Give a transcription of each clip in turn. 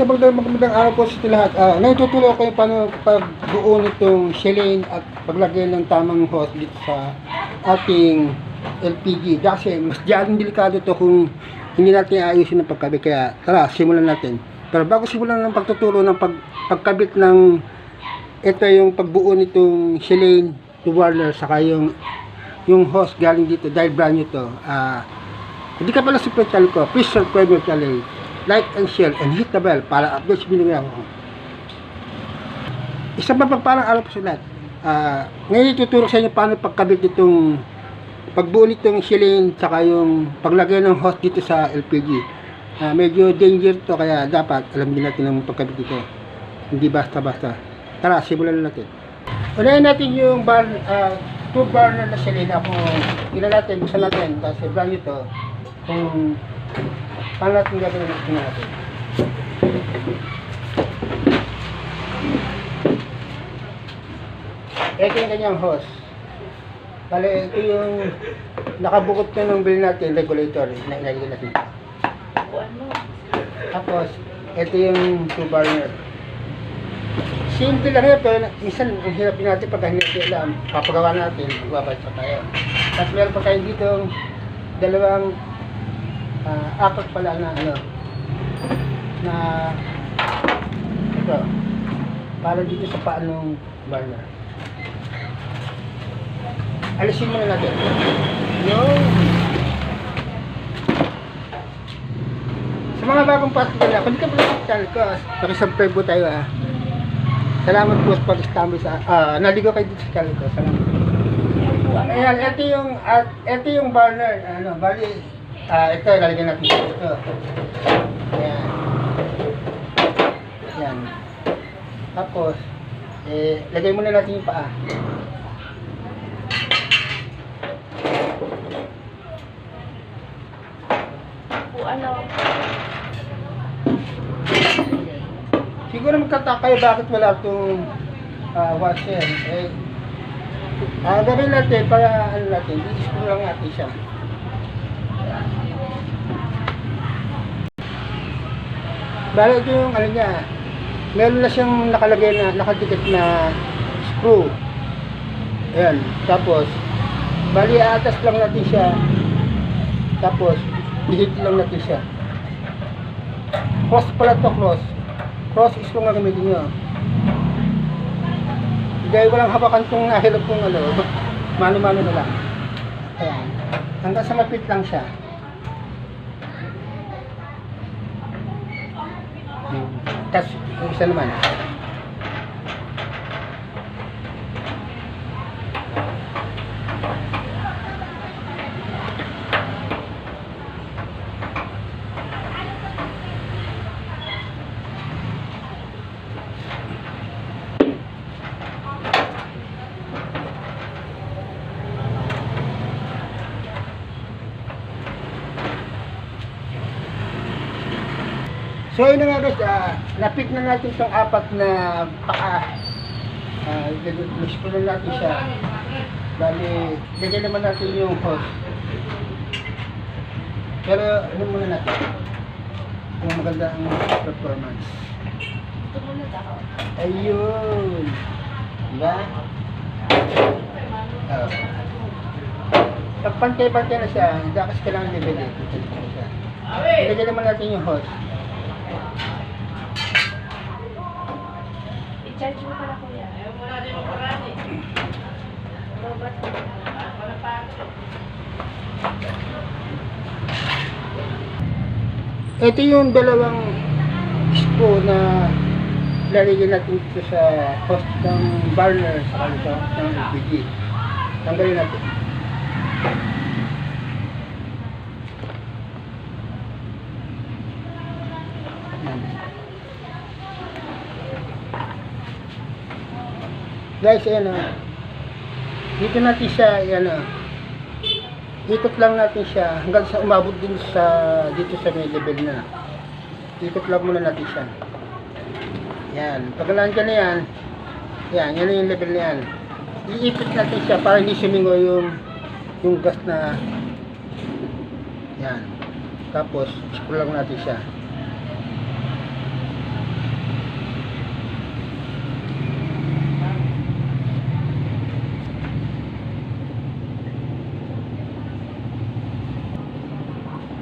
Isang magandang magandang araw po sa ating lahat. Uh, ngayon tutulong ko yung paano pagbuo nitong shilane at paglagay ng tamang hose dito sa ating LPG. Kasi mas dyan delikado to kung hindi natin ayusin ng pagkabit. Kaya tara, simulan natin. Pero bago simulan ng pagtuturo ng pag, pagkabit ng ito yung pagbuo nitong shilane to warner saka yung yung hose galing dito dahil brand new to. Ah, hindi ka pala channel ko, please subscribe my channel, like and share, and hit the bell para updates binigay ako. Isa pa pagparang araw po sa lahat. Ah, ngayon ituturo sa inyo paano pagkabit itong pagbuo nitong shilling tsaka yung paglagay ng hose dito sa LPG. Ah, medyo danger to kaya dapat alam din natin ang pagkabit dito. Hindi basta-basta. Tara, simulan na natin. Unahin natin yung bar, ah, two burner na shilling na kung ilan natin, buksan natin. Kasi brand new to. Kung paano natin gagawin natin. Ito yung kanyang hose. Bale, ito yung nakabukot na ng bill natin, regulator, na ilalagay natin. Tapos, ito yung two burner. Simple lang yun, pero minsan ang hirap natin pag hindi natin alam, papagawa natin, magbabalik pa tayo. Tapos meron pa tayo dito dalawang ah, apat pala na ano na ito para dito sa paanong burner. Alisin muna natin. Yung sa mga bagong pasok na, kung di ka pala sa channel ko, pakisubscribe po tayo ah. Salamat po sa pag-stamby sa, ah, naligo kayo dito sa channel ko. Salamat. Ayan, ito yung, at ito yung burner, ano, bali, ah, ito, lalagyan natin ito. Ayan. Ayan. Tapos, eh, lagay muna natin yung paa. po ano, Siguro magtataka kayo bakit wala itong ah, washer. Eh, ah, gawin natin para ano natin, i-screw lang natin siya. Bale ito yung ano niya, meron na siyang nakalagay na, nakadikit na screw. Ayan, tapos, bali atas lang natin siya, tapos, ihit lang natin siya. Cross pala to cross. Cross is kung gagamitin nyo. Dahil walang habakan itong nahilap kong ano, mano-mano na lang. Ayan. Hanggang sa mapit lang siya. Hmm. Tapos, So yun na nga guys, ah, napit na natin itong apat na paka. Uh, Mix ko na natin siya. Bali, lagyan naman natin yung hose. Pero ano muna natin? Kung maganda ang performance. Ayun! Diba? Oh. Pag pantay-pantay na siya, hindi kasi kailangan siya. Ilagyan naman natin yung hose. I-charge mo pala kuya. Robot. Ito yung dalawang screw na lalagyan natin dito sa host ng burner sa kanito ng LPG. Tanggalin natin. Guys, ayan o. Dito natin siya, ayan o. Ikot lang natin siya hanggang sa umabot din sa dito sa may level na. Ikot lang muna natin siya. Yan. Pag nandiyan na yan, yan, yan yung level na yan. Iikot natin siya para hindi sumingo yung yung gas na yan. Tapos, screw lang natin siya.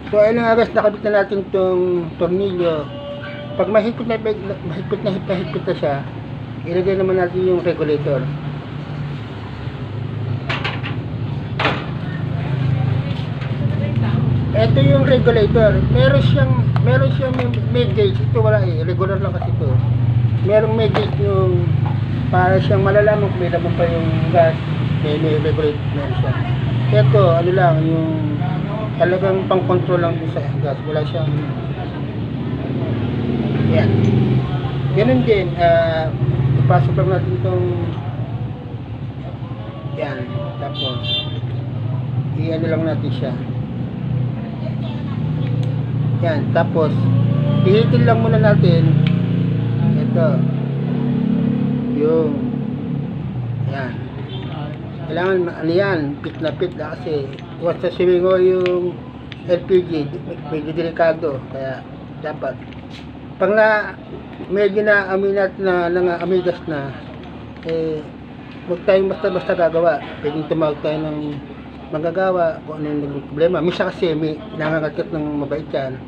So nga guys, nakabit na natin tong tornilyo. Pag mahigpit na mahigpit na mahigpit na siya, ilagay naman natin yung regulator. Ito yung regulator. Meron siyang meron siyang may, gauge. Ito wala eh. Regular lang kasi ito. Merong may gauge yung para siyang malalaman kung may pa yung gas. May, may regulate meron siya. Ito, ano lang, yung talagang pang-control lang din sa gas. Wala siyang yan. Ganun din, ah, ipasok lang natin itong yan. Tapos, i-ano lang natin siya. Yan, tapos, pihitin lang muna natin. Ito. Yung, yan. Kailangan, ano yan, pit na pit na kasi, once sa simingo yung LPG, medyo delikado. Kaya, dapat, pag na, medyo na amoy natin na, na amigas na, eh, huwag tayong basta-basta gagawa. Pwedeng tumawag tayo ng magagawa kung ano yung problema. Misa kasi may nangangagat ng mabait yan,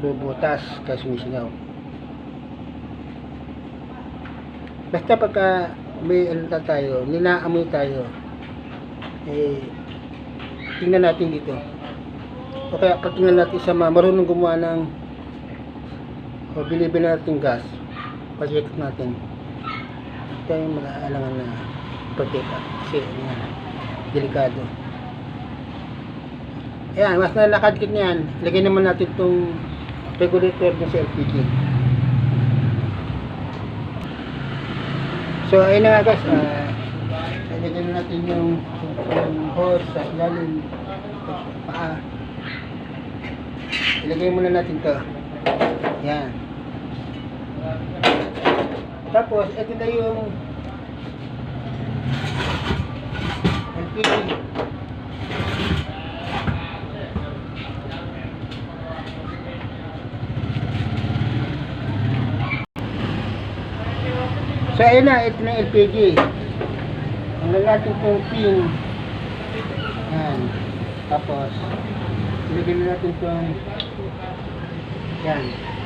bubutas, kaya sumisingaw. Basta pagka may ano tayo, ninaamoy tayo, eh, tingnan natin dito. O kaya patingnan natin sa mga marunong gumawa ng o bilibili natin gas, pag-check natin. Ito yung mga alangan na pagkita. Kasi, yan, delikado. Ayan, mas nalakadkit niyan. Lagyan naman natin itong regulator ng sa LPG. So, ayun nga guys. Uh, lagyan na natin yung, hose sa ilalim sa paa. Ilagay muna natin to. Yan. Tapos, ito na yung LPG. So, ayun na, ito na LPG. Ang natin itong pin. Yan. Tapos, ilagay na natin itong yan.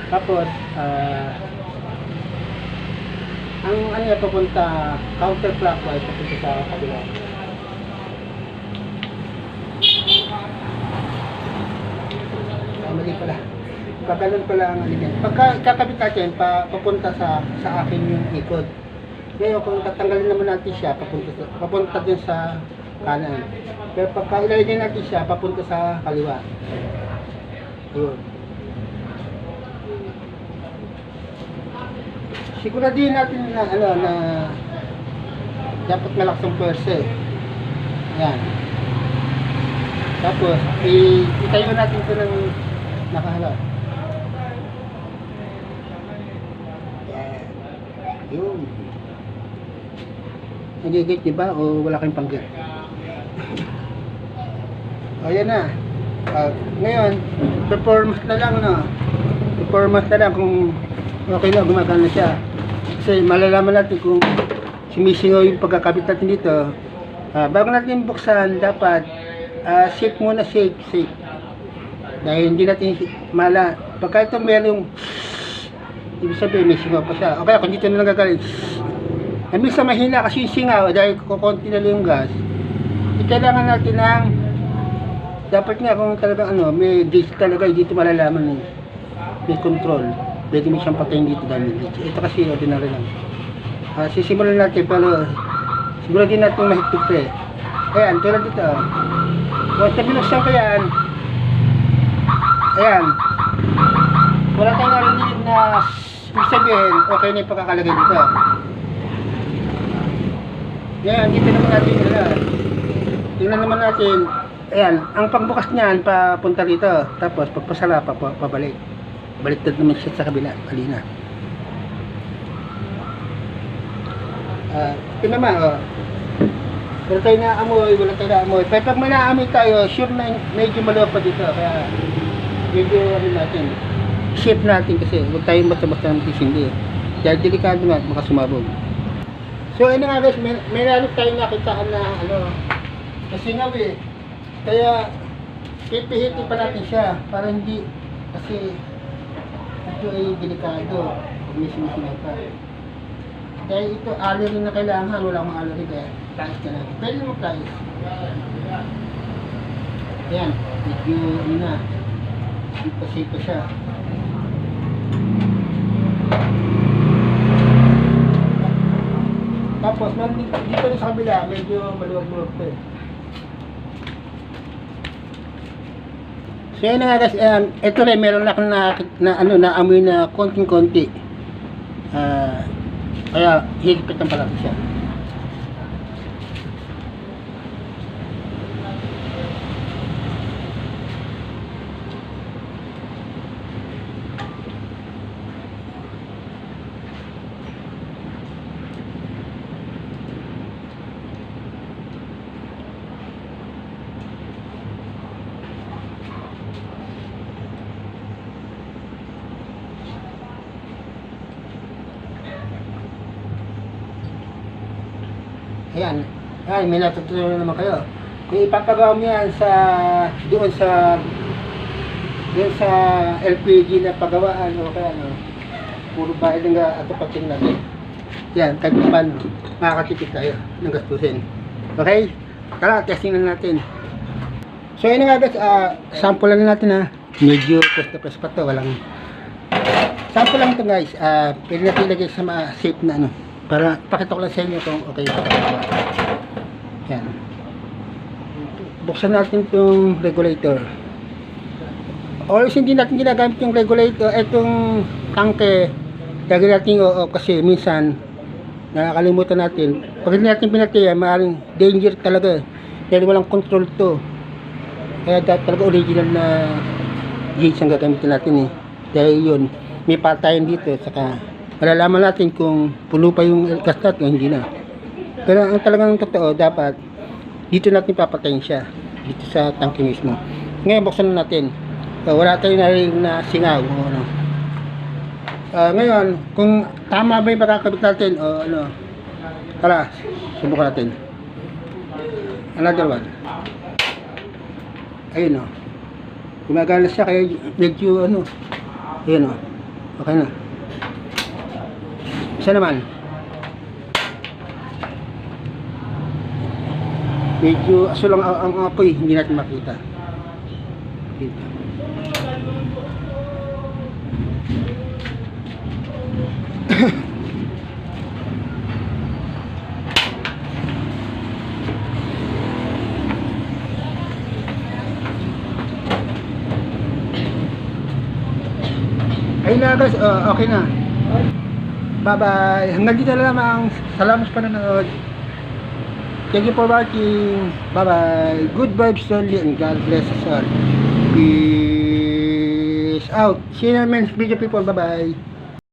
Tapos, ah, ang ano yan, papunta counterclockwise, papunta sa kabila. Ah, mali pala. Kagalan pala ang alin yan. Pagka kakabit natin, pa, papunta sa sa akin yung ikot. Ngayon, kung tatanggalin naman natin siya, papunta, papunta din sa kanan. Pero pagka ilalagay natin siya, papunta sa kaliwa. Yun. Siguraduhin natin na ano na dapat malakas ang pwersa eh. Yan. Tapos, itayo natin ito ng nakaharap. Yan. Yun. Nagigit niyo ba o wala kayong panggit? O yan na. Ah, ngayon, performance na lang no. Performance na lang kung okay na gumagana siya. Kasi malalaman natin kung sumisingaw yung pagkakabit natin dito. Ah, bago natin buksan, dapat ah, safe muna, safe, safe. Dahil hindi natin mala. Pagka ito merong ibig sabihin may singaw pa siya. O kaya kung dito na lang gagaling. Eh, minsan mahina kasi yung singaw dahil kukunti na lang yung gas. Kailangan natin ng dapat nga kung talagang ano, may gauge talaga dito malalaman eh. May control. Pwede mo siyang patayin dito dahil. Ito kasi ordinary lang. Ah, sisimulan natin pero siguro din natin mahigpit pa eh. Ayan, tulad dito. Once na binuksan ko yan, ayan, wala tayong narinig na ibig sabihin, okay na yung pagkakalagay dito. Yan, dito naman natin, ano, tingnan naman natin, ayan, ang pagbukas niyan, papunta dito, tapos pagpasala, pa, pa, pabalik. Baliktad naman siya sa kabila, kalina. Ah, ito naman, oh. Wala tayo na amoy, wala tayo na amoy. Pero pag may naamoy tayo, sure na medyo maluwag pa dito. Kaya, medyo ano natin, shape natin kasi huwag tayong basta-basta ng tisindi. Dahil delikado nga, baka sumabog. So, ano nga guys, may, may lalo tayong nakitaan na, ano, kasingaw eh. Kaya, pipihitin pa natin siya para hindi kasi ito ay delikado may sumusunod pa. Dahil ito allergy na kailangan, wala akong allergy kaya tais ka lang. Pwede mo tais. Ayan, medyo ano na, sipa-sipa siya. Tapos, dito, rin sa kabila, medyo maluwag-luwag pa eh. So yun nga guys, um, ito rin meron ako na, na ano na amoy na konting-konti. Ah, kaya pala ko siya. Ayan, may natutunan naman kayo. Kung ipapagawa mo yan sa, doon sa, doon sa LPG na pagawaan o kaya ano, puro bayad ng atupating natin. Yan, paano, makakatipid tayo ng gastusin. Okay? Tara, testing na natin. So yun nga guys, ah, sample lang natin ha. Medyo press na press pa to, walang Sample lang ito guys, ah, pwede natin ilagay sa mga safe na ano. Para pakita ko lang sa inyo kung okay pa. Yan. Buksan natin itong regulator. Always hindi natin ginagamit yung regulator, itong tangke. Lagi natin oo kasi minsan nakakalimutan natin. Pag hindi natin pinatay, maaaring danger talaga. Dahil walang control to. Kaya dapat talaga original na gauge ang gagamitin natin eh. Dahil yun, may patayan dito. Saka malalaman natin kung puno pa yung gas natin o hindi na. Pero ang talagang totoo, dapat dito natin papatayin siya. Dito sa tangke mismo. Ngayon, buksan na natin. So, wala tayong narinig na singaw. O, ano. Ah, ngayon, kung tama ba yung pagkakabit natin o ano. Tara, subukan natin. Another one. Ayun o. Gumagana siya kaya medyo ano. Ayun o. Okay na. Isa naman. Medyo aso lang ang, ang apoy, hindi natin makita. Dito. Ayun na guys, uh, okay na. Bye-bye. Hanggang dito na lamang. Salamat sa panonood. Thank you for watching. Bye-bye. Good vibes only and God bless us all. Peace out. See you in the next video people. Bye-bye.